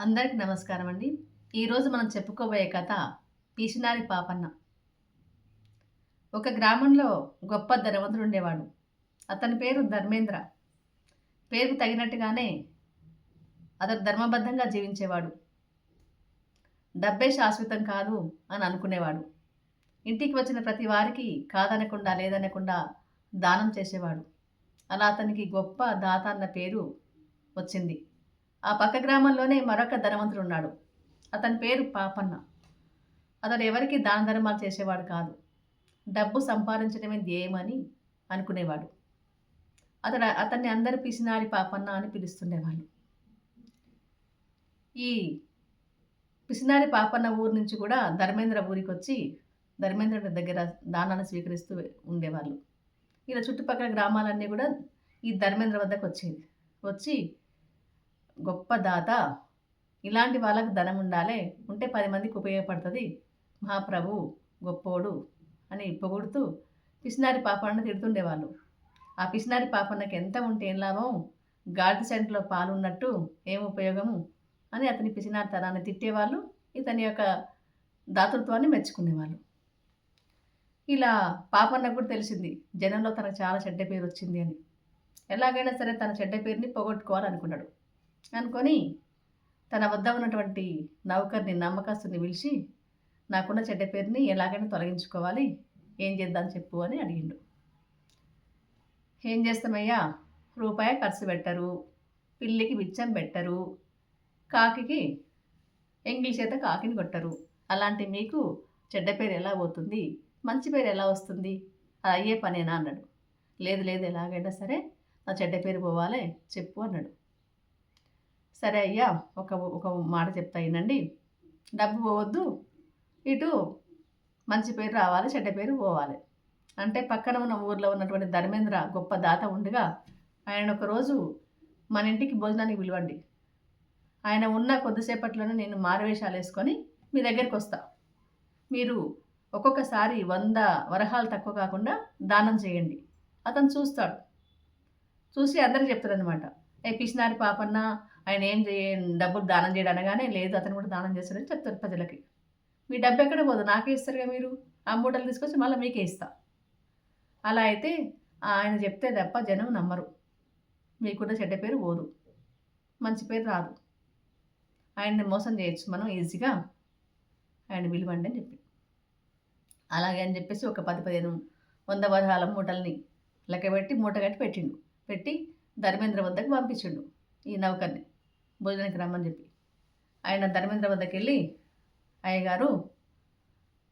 అందరికి నమస్కారం అండి. ఈరోజు మనం చెప్పుకోబోయే కథ పీసినారి పాపన్న. ఒక గ్రామంలో గొప్ప ధనవంతుడు ఉండేవాడు. అతని పేరు ధర్మేంద్ర. పేరుకు తగినట్టుగానే అతను ధర్మబద్ధంగా జీవించేవాడు. డబ్బే శాశ్వతం కాదు అని అనుకునేవాడు. ఇంటికి వచ్చిన ప్రతి వారికి కాదనకుండా లేదనకుండా దానం చేసేవాడు. అలా అతనికి గొప్ప దాత అన్న పేరు వచ్చింది. ఆ పక్క గ్రామంలోనే మరొక ధనవంతుడు ఉన్నాడు. అతని పేరు పాపన్న. అతడు ఎవరికి దాన ధర్మాలు చేసేవాడు కాదు. డబ్బు సంపాదించడమే ధ్యేయమని అనుకునేవాడు. అతడు అతన్ని అందరు పిసినారి పాపన్న అని పిలుస్తుండేవాళ్ళు ఈ పిసినారి పాపన్న ఊరు నుంచి కూడా ధర్మేంద్ర ఊరికి వచ్చి ధర్మేంద్రుడి దగ్గర దానాన్ని స్వీకరిస్తూ ఉండేవాళ్ళు. ఇలా చుట్టుపక్కల గ్రామాలన్నీ కూడా ఈ ధర్మేంద్ర వద్దకు వచ్చేది వచ్చి గొప్ప దాత. ఇలాంటి వాళ్ళకు ధనం ఉండాలి. ఉంటే పది మందికి ఉపయోగపడుతుంది. మహాప్రభు గొప్పోడు అని ఇప్పగొడుతూ పిసినారి పాపన్న తిడుతుండేవాళ్ళు. ఆ పిసినారి పాపన్నకి ఎంత ఉంటే ఏం లాభం? గాడి సెంట్లో పాలున్నట్టు ఏం ఉపయోగము? అని అతని పిసినారి తనాన్ని తిట్టేవాళ్ళు. ఇతని యొక్క దాతృత్వాన్ని మెచ్చుకునేవాళ్ళు. ఇలా పాపన్నకు కూడా తెలిసింది. జనంలో తనకు చాలా చెడ్డ పేరు వచ్చింది అని. ఎలాగైనా సరే తన చెడ్డ పేరుని పోగొట్టుకోవాలనుకున్నాడు. అనుకొని తన వద్ద ఉన్నటువంటి నౌకర్ని నమ్మకస్తుని పిలిచి నాకున్న చెడ్డ పేరుని ఎలాగైనా తొలగించుకోవాలి. ఏం చేద్దాం చెప్పు అని అడిగిండు. ఏం చేస్తామయ్యా? రూపాయి ఖర్చు పెట్టరు పిల్లికి బిచ్చం పెట్టరు కాకికి ఎంగిల్ చేత కాకిని కొట్టరు. అలాంటి మీకు చెడ్డ పేరు ఎలా పోతుంది? మంచి పేరు ఎలా వస్తుంది? అది అయ్యే పనేనా? అన్నాడు. లేదు లేదు ఎలాగైనా సరే నా చెడ్డ పేరు పోవాలే చెప్పు అన్నాడు. సరే అయ్యా ఒక ఒక మాట చెప్తా వినండి. డబ్బు పోవద్దు ఇటు మంచి పేరు రావాలి చెడ్డ పేరు పోవాలి. అంటే పక్కన ఉన్న ఊర్లో ఉన్నటువంటి ధర్మేంద్ర గొప్ప దాత ఉండగా ఆయన ఒకరోజు మన ఇంటికి భోజనానికి పిలవండి. ఆయన ఉన్న కొద్దిసేపట్లోనే నేను మారువేషాలు వేసుకొని మీ దగ్గరికి వస్తా. మీరు ఒక్కొక్కసారి వంద వరహాలు తక్కువ కాకుండా దానం చేయండి. అతను చూస్తాడు. చూసి అందరికి చెప్తాడనమాట ఏ పిసినారి పాపన్న ఆయన ఏం చేయ డబ్బులు దానం చేయడం అనగానే లేదు అతను కూడా దానం చేస్తాడని చెప్తారు ప్రజలకి. మీ డబ్బు ఎక్కడ పోదు నాకే ఇస్తారుగా మీరు? ఆ మూటలు తీసుకొచ్చి మళ్ళీ మీకే ఇస్తా. అలా అయితే ఆయన చెప్తే తప్ప జనం నమ్మరు. మీకున్న చెడ్డ పేరు పోదు. మంచి పేరు రాదు. ఆయన్ని మోసం చేయొచ్చు. మనం ఈజీగా ఆయన విలువండి అని చెప్పి. అలాగే అని చెప్పేసి ఒక పది పదిహేను వంద వరహాల మూటల్ని లెక్కబెట్టి మూట కట్టి పెట్టిండు. పెట్టి ధర్మేంద్ర వద్దకు పంపించిండు ఈ నౌకర్ని. భోజనానికి రమ్మని చెప్పి. ఆయన ధర్మేంద్ర వద్దకు వెళ్ళి అయ్యగారు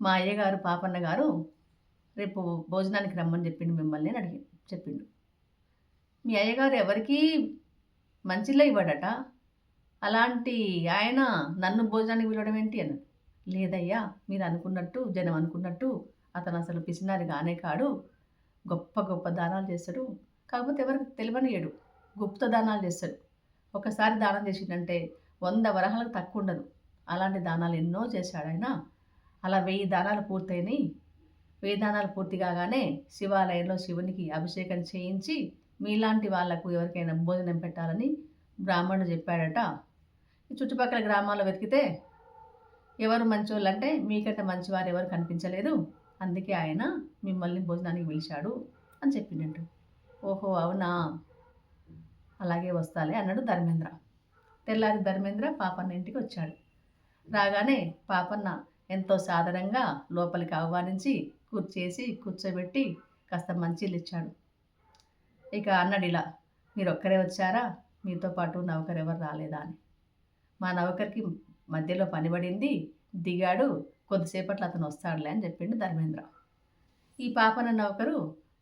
మా అయ్యగారు పాపన్న గారు రేపు భోజనానికి రమ్మని చెప్పిండు మిమ్మల్ని అని అడిగి చెప్పిండు. మీ అయ్యగారు ఎవరికీ మంచిలో ఇవ్వడట. అలాంటి ఆయన నన్ను భోజనానికి పిలవడం ఏంటి అన్నాడు. లేదయ్యా మీరు అనుకున్నట్టు జనం అనుకున్నట్టు అతను అసలు పిసినారి కానే కాడు. గొప్ప గొప్ప దానాలు చేస్తాడు. కాకపోతే ఎవరికి తెలియనియడు గుప్త దానాలు చేస్తాడు. ఒకసారి దానం చేసిందంటే వంద వరహాలకు తక్కువ ఉండదు అలాంటి దానాలు ఎన్నో చేశాడు ఆయన అలా వెయ్యి దానాలు పూర్తయినాయి వెయ్యి దానాలు పూర్తి కాగానే శివాలయంలో శివునికి అభిషేకం చేయించి మీలాంటి వాళ్ళకు ఎవరికైనా భోజనం పెట్టాలని బ్రాహ్మణుడు చెప్పాడట. ఈ చుట్టుపక్కల గ్రామాల్లో వెతికితే ఎవరు మంచోళ్ళు అంటే మీకంటే మంచివారు ఎవరు కనిపించలేదు. అందుకే ఆయన మిమ్మల్ని భోజనానికి పిలిచాడు అని చెప్పిండట. ఓహో అవునా? అలాగే వస్తాలే అన్నాడు ధర్మేంద్ర. తెల్లారి ధర్మేంద్ర పాపన్న ఇంటికి వచ్చాడు. రాగానే పాపన్న ఎంతో సాధారణంగా లోపలికి ఆహ్వానించి కూర్చేసి కూర్చోబెట్టి కాస్త మంచిలు ఇచ్చాడు ఇక అన్నాడు ఇలా మీరు ఒక్కరే వచ్చారా? మీతో పాటు నౌకరు ఎవరు రాలేదా? అని. మా నౌకర్కి మధ్యలో పనిబడింది దిగాడు కొద్దిసేపట్లో అతను వస్తాడులే అని చెప్పిండు ధర్మేంద్ర. ఈ పాపన నౌకరు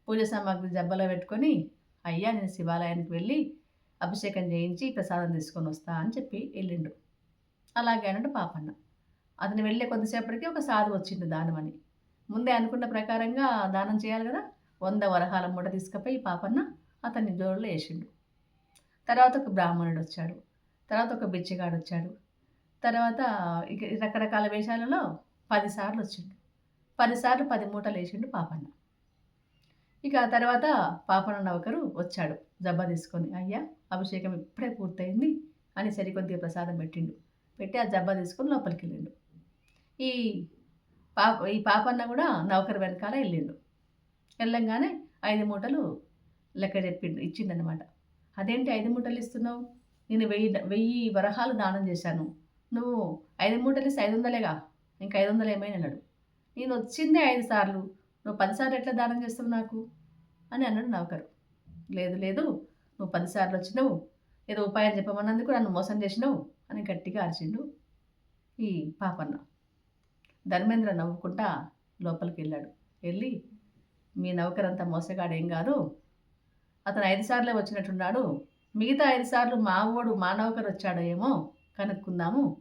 పూజ సామాగ్రి జబ్బలో పెట్టుకొని అయ్యా నేను శివాలయానికి వెళ్ళి అభిషేకం చేయించి ప్రసాదం తీసుకొని వస్తా అని చెప్పి వెళ్ళిండు. అలాగే అన్నట్టు పాపన్న. అతను వెళ్ళే కొద్దిసేపటికి ఒక సాధు వచ్చిండు దానం అని ముందే అనుకున్న ప్రకారంగా దానం చేయాలి కదా వంద వరహాల మూట తీసుకుపోయి పాపన్న అతన్ని జోడులో వేసిండు. తర్వాత ఒక బ్రాహ్మణుడు వచ్చాడు. తర్వాత ఒక బిచ్చగాడు వచ్చాడు. తర్వాత ఇక రకరకాల వేషాలలో పదిసార్లు వచ్చిండు. పదిసార్లు పది మూటలు వేసిండు పాపన్న. ఇక ఆ తర్వాత పాపన్న ఒకరు వచ్చాడు జబ్బ తీసుకొని. అయ్యా అభిషేకం ఇప్పుడే పూర్తయింది అని సరికొద్దిగా ప్రసాదం పెట్టిండు. పెట్టి ఆ జబ్బా తీసుకొని లోపలికి వెళ్ళిండు ఈ పాప ఈ పాపన్న కూడా నౌకరు వెనకాల వెళ్ళిండు. వెళ్ళంగానే ఐదు మూటలు లెక్క చెప్పిండు ఇచ్చిండనమాట అదేంటి ఐదు మూటలు ఇస్తున్నావు? నేను వెయ్యి వెయ్యి వరహాలు దానం చేశాను. నువ్వు ఐదు మూటలు ఇస్తే ఐదు వందలేగా? ఇంకా ఐదు వందలు ఏమైనా అన్నాడు. నేను వచ్చిందే ఐదు సార్లు. నువ్వు పదిసార్లు ఎట్లా దానం చేస్తావు నాకు? అని అన్నాడు నౌకరు. లేదు లేదు. నువ్వు పదిసార్లు వచ్చినావు ఏదో ఉపాయం చెప్పమన్నందుకు నన్ను మోసం చేసినావు అని గట్టిగా అరిచిండు ఈ పాపన్న. ధర్మేంద్ర నవ్వుకుంటా లోపలికి వెళ్ళాడు. వెళ్ళి మీ నౌకరంతా మోసగాడేం కాదు. అతను ఐదు సార్లే వచ్చినట్టున్నాడు. మిగతా ఐదు సార్లు మా ఓడు మా నౌకరు వచ్చాడో ఏమో కనుక్కుందాము.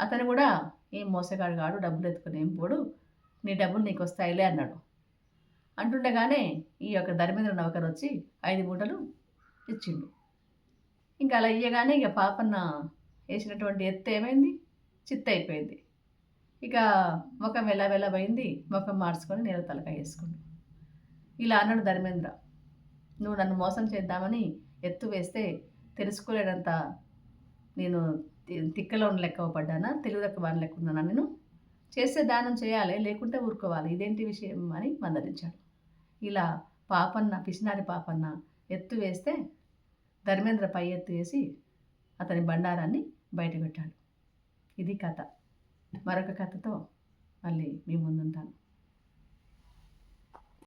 అతను కూడా ఏం మోసగాడు కాడు డబ్బులు ఎత్తుకుని ఏం పోడు నీ డబ్బులు నీకు వస్తాయిలే అన్నాడు. అంటుండగానే ఈ యొక్క ధర్మేంద్ర నౌకరు వచ్చి ఐదు మూటలు ఇచ్చిండు. ఇంకా అలా ఇయ్యగానే ఇక పాపన్న వేసినటువంటి ఎత్తు ఏమైంది? చిత్త అయిపోయింది. ఇక ముఖం వెళ్ళ వెళ్ళబోయింది ముఖం మార్చుకొని నేను తలకాయ వేసుకుండు. ఇలా అన్నాడు ధర్మేంద్ర. నువ్వు నన్ను మోసం చేద్దామని ఎత్తు వేస్తే తెలుసుకోలేనంత నేను తి- తిక్కలో ఉన్న లెక్క పడ్డానా? తెలుగు లెక్క లెక్క ఉన్నానా నేను? చేస్తే దానం చేయాలి లేకుంటే ఊరుకోవాలి. ఇదేంటి విషయం అని మందలించాడు. ఇలా పాపన్న పిసినారి పాపన్న ఎత్తు వేస్తే ధర్మేంద్ర పై ఎత్తు వేసి అతని బండారాన్ని బయటపెట్టాడు. ఇది కథ. మరొక కథతో మళ్ళీ మీ ముందుంటాను.